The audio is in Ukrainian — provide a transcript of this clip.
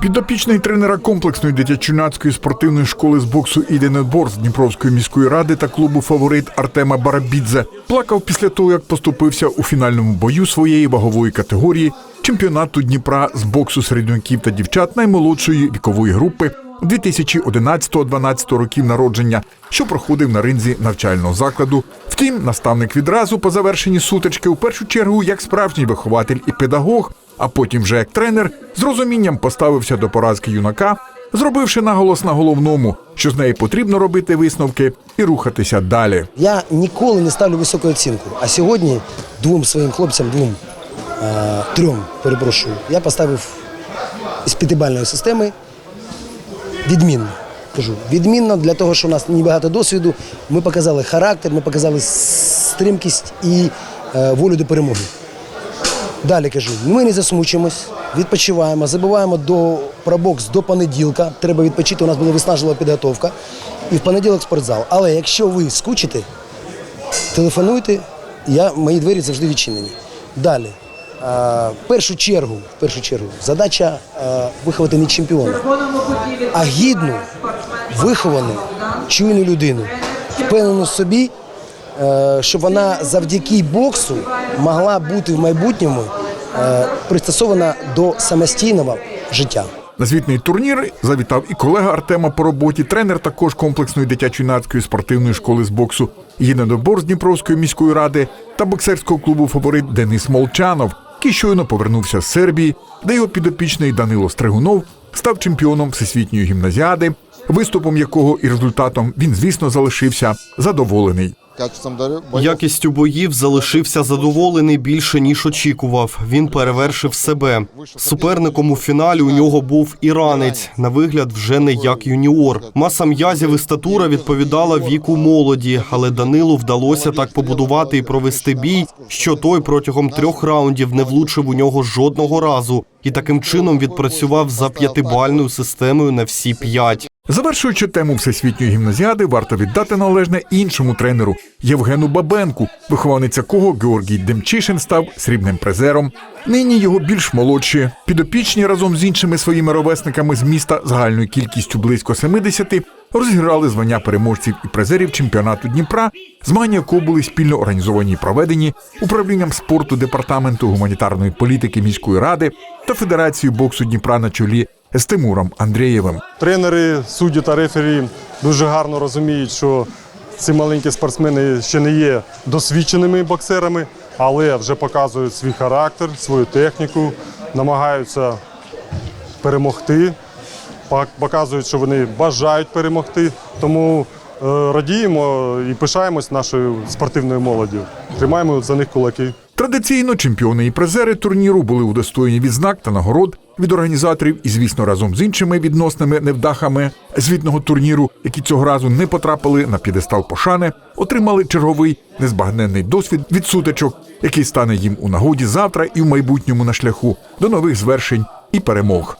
Підопічний тренера комплексної дитячо-юнацької спортивної школи з боксу «Іденетбор» Дніпровської міської ради та клубу фаворит Артема Барабідзе плакав після того, як поступився у фінальному бою своєї вагової категорії чемпіонату Дніпра з боксу середняків та дівчат наймолодшої вікової групи 2011-12 років народження, що проходив на ринзі навчального закладу. Втім, наставник відразу по завершенні сутички, у першу чергу, як справжній вихователь і педагог, а потім вже як тренер, з розумінням поставився до поразки юнака, зробивши наголос на головному, що з неї потрібно робити висновки і рухатися далі. Я ніколи не ставлю високу оцінку. А сьогодні двом своїм хлопцям, двом, е, трьом, перепрошую, я поставив із п'ятибальної системи відмінно. Кажу, відмінно для того, що у нас небагато досвіду. Ми показали характер, ми показали стримкість і е, волю до перемоги. Далі кажу, ми не засмучуємось, відпочиваємо, забуваємо до про бокс до понеділка. Треба відпочити. У нас була виснажлива підготовка. І в понеділок спортзал. Але якщо ви скучите, телефонуйте, я, мої двері завжди відчинені. Далі. е, В першу чергу, в першу чергу, задача е, виховати не чемпіона, а гідну, виховану, чуйну людину, впевнену собі, щоб вона завдяки боксу могла бути в майбутньому е, пристосована до самостійного життя. На звітний турнір завітав і колега Артема по роботі, тренер також комплексної дитячо-юнацької спортивної школи з боксу «Єдинобор» з Дніпровської міської ради та боксерського клубу фаворит Денис Молчанов, який щойно повернувся з Сербії, де його підопічний Данило Стригунов став чемпіоном всесвітньої гімназіади, виступом якого і результатом він, звісно, залишився задоволений. Якістю боїв залишився задоволений більше ніж очікував. Він перевершив себе. Суперником у фіналі у нього був іранець. На вигляд вже не як юніор. Маса м'язів і статура відповідала віку молоді, але Данилу вдалося так побудувати і провести бій, що той протягом трьох раундів не влучив у нього жодного разу, і таким чином відпрацював за п'ятибальною системою на всі п'ять. Завершуючи тему всесвітньої гімназіади, варто віддати належне іншому тренеру Євгену Бабенку, вихованець якого Георгій Демчишин став срібним призером. Нині його більш молодші підопічні разом з іншими своїми ровесниками з міста загальною кількістю близько 70 розіграли звання переможців і призерів чемпіонату Дніпра, змагання якого були спільно організовані і проведені управлінням спорту департаменту гуманітарної політики міської ради та Федерацією боксу Дніпра на чолі з Тимуром Андрієвим. Тренери, судді та рефері дуже гарно розуміють, що ці маленькі спортсмени ще не є досвідченими боксерами, але вже показують свій характер, свою техніку, намагаються перемогти, показують, що вони бажають перемогти. Тому е, радіємо і пишаємось нашою спортивною молоддю. Тримаємо за них кулаки. Традиційно чемпіони і призери турніру були удостоєні відзнак та нагород від організаторів і, звісно, разом з іншими відносними невдахами звітного турніру, які цього разу не потрапили на п'єдестал пошани, отримали черговий незбагненний досвід від сутичок, який стане їм у нагоді завтра і в майбутньому на шляху до нових звершень і перемог.